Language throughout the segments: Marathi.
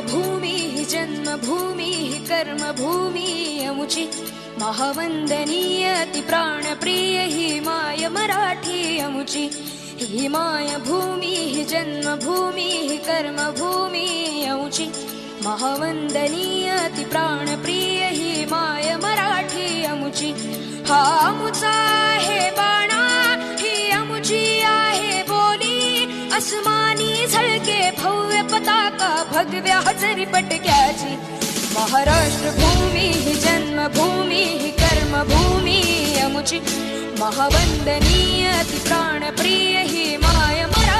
मायभूमी हि जन्मभूमी हि कर्मभूमी अमुची महावंदनीय ती प्राणप्रिय ही माय मराठी अमुची ही मायभूमी हि जन्मभूमी हि कर्मभूमी अमुची महावंदनीय ती प्राणप्रिय ही माय मराठी अमुची हा अमुचा आहे बाणा ही अमुची आहे बोली अस्मानी झळके भव्य पताका भगव्या हजरी पटक्याची। महाराष्ट्र भूमी ही जन्मभूमी ही कर्मभूमी अमुची। महावंदनीय ती प्राणप्रिय ही मराठी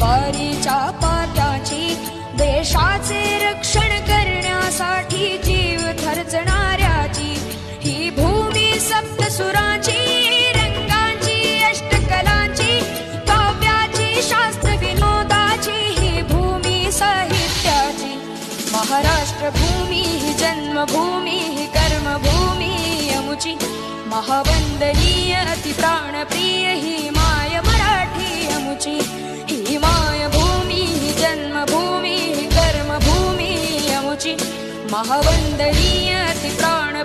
तलवारीच्या पात्याची देशाचे रक्षण करण्यासाठी जीव खर्चणाऱ्याची ही विनोदाची ही भूमी जन्मभूमी कर्मभूमी महावंदनीय अति प्राणप्रिय महावंदनीय वन्दनीयति प्राण